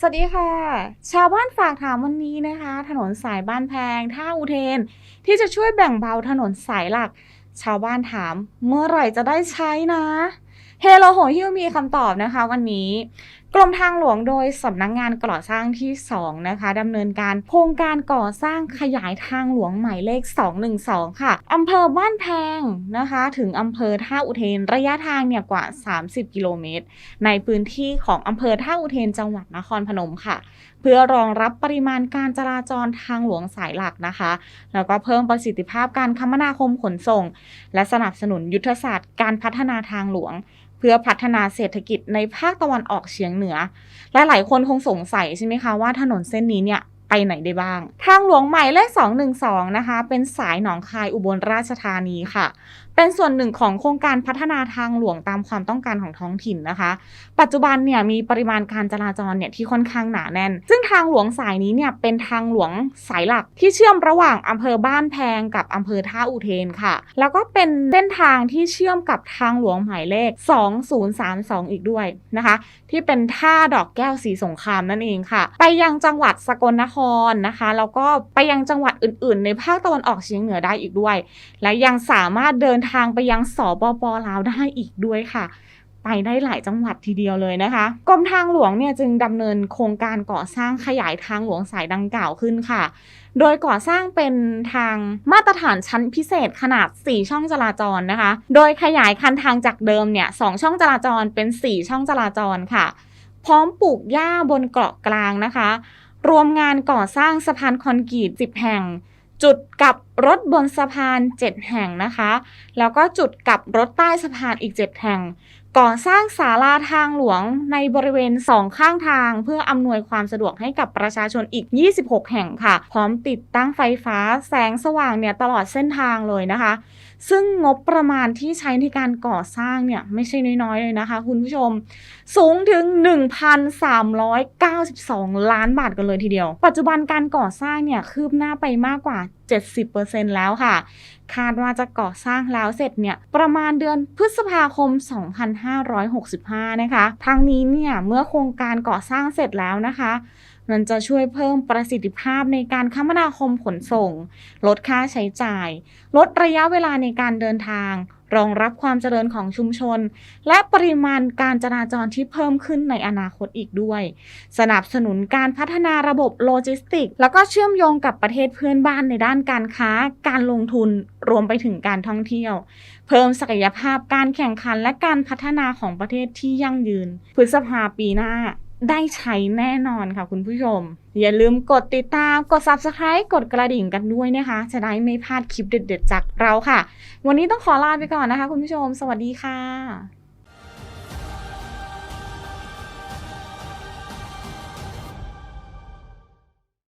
สวัสดีค่ะ ชาวบ้านฝากถามวันนี้นะคะ ถนนสายบ้านแพง ท่าอุเทน ที่จะช่วยแบ่งเบาถนนสายหลัก ชาวบ้านถามเมื่อไหร่จะได้ใช้นะเฮโลโหฮิวมีคำตอบนะคะวันนี้กรมทางหลวงโดยสำนักงงานก่อสร้างที่ 2 นะคะดำเนินการโครงการก่อสร้างขยายทางหลวงหมายเลข 212 ค่ะอำเภอบ้านแพงนะคะ ถึงอำเภอท่าอุเทนระยะทางเนี่ยกว่า 30 กิโลเมตร ในพื้นที่ของอำเภอท่าอุเทนจังหวัดนครพนมค่ะ เพื่อรองรับปริมาณการจราจรทางหลวงสายหลักนะคะ แล้วก็เพิ่มประสิทธิภาพการคมนาคมขนส่ง และสนับสนุนยุทธศาสตร์การพัฒนาทางหลวง เพื่อพัฒนาเศรษฐกิจในภาคตะวันออกเฉียงเหนือและหลายคนคงสงสัยใช่ไหมคะว่าถนนเส้นนี้เนี่ยไปไหนได้บ้าง ทางหลวงใหม่เลข212 นะคะ เป็นสายหนองคายอุบลราชธานีค่ะ เป็นส่วนหนึ่งของโครงการพัฒนาทางหลวงตามความต้องการของท้องถิ่นนะคะ ปัจจุบันเนี่ยมีปริมาณการจราจรเนี่ยที่ค่อนข้างหนาแน่น ซึ่งทางหลวงสายนี้เนี่ยเป็นทางหลวงสายหลักที่เชื่อมระหว่างอำเภอบ้านแพงกับอำเภอท่าอุเทนค่ะ แล้วก็เป็นเส้นทางที่เชื่อมกับทางหลวงหมายเลข 2032 อีกด้วยนะคะ ที่เป็นท่าดอกแก้วสีสงครามนั่นเองค่ะ ไปยังจังหวัดสกลนครนะคะ แล้วก็ไปยังจังหวัดอื่น ๆ ในภาคตะวันออกเฉียงเหนือได้อีกด้วย และยังสามารถเดินทางไปยังสปปลาวได้อีกด้วยค่ะ ไปได้หลายจังหวัดทีเดียวเลยนะคะกรมทางหลวงเนี่ยจึงดำเนินโครงการก่อสร้างขยายทางหลวงสายดังกล่าวขึ้นค่ะ โดยก่อสร้างเป็นทางมาตรฐานชั้นพิเศษขนาด 4 ช่องจราจรนะคะ โดยขยายคันทางจากเดิมเนี่ยสช่องจราจรเป็น 4 ช่องจราจรค่ะ พร้อมปลูกหญ้าบนเกาะกลางนะคะ รวมงานก่อสร้างสะพานคอนกรีต10แห่ง จุดกลับรถบนสะพาน 7 แห่งนะคะ แล้วก็จุดกลับรถใต้สะพานอีก 7 แห่งก่อสร้างศาลาทางหลวงในบริเวณสองข้างทาง เพื่ออำนวยความสะดวกให้กับประชาชนอีก 26 แห่งค่ะ พร้อมติดตั้งไฟฟ้าแสงสว่างเนี่ยตลอดเส้นทางเลยนะคะ ซึ่งงบประมาณที่ใช้ในการก่อสร้างเนี่ยไม่ใช่น้อยๆเลยนะคะ คุณผู้ชม สูงถึง 1,392 ล้านบาทกันเลยทีเดียว ปัจจุบันการก่อสร้างเนี่ยคืบหน้าไปมากกว่า 70%แล้วค่ะ คาดว่าจะก่อสร้างแล้วเสร็จเนี่ยประมาณเดือนพฤษภาคม 2565 นะคะ ทางนี้เนี่ยเมื่อโครงการก่อสร้างเสร็จแล้วนะคะมันจะช่วยเพิ่มประสิทธิภาพในการคมนาคมขนส่ง ลดค่าใช้จ่าย ลดระยะเวลาในการเดินทาง รองรับความเจริญของชุมชน และปริมาณการจราจรที่เพิ่มขึ้นในอนาคตอีกด้วย สนับสนุนการพัฒนาระบบโลจิสติก แล้วก็เชื่อมโยงกับประเทศเพื่อนบ้านในด้านการค้า การลงทุนรวมไปถึงการท่องเที่ยว เพิ่มศักยภาพการแข่งขันและการพัฒนาของประเทศที่ยั่งยืน พฤษภาปีหน้า ได้ใช้แน่นอนค่ะคุณผู้ชม อย่าลืมกดติดตามกด subscribe กดกระดิ่งกันด้วยนะคะ จะได้ไม่พลาดคลิปเด็ดๆจากเราค่ะ วันนี้ต้องขอลาไปก่อนนะคะ คุณผู้ชม สวัสดีค่ะ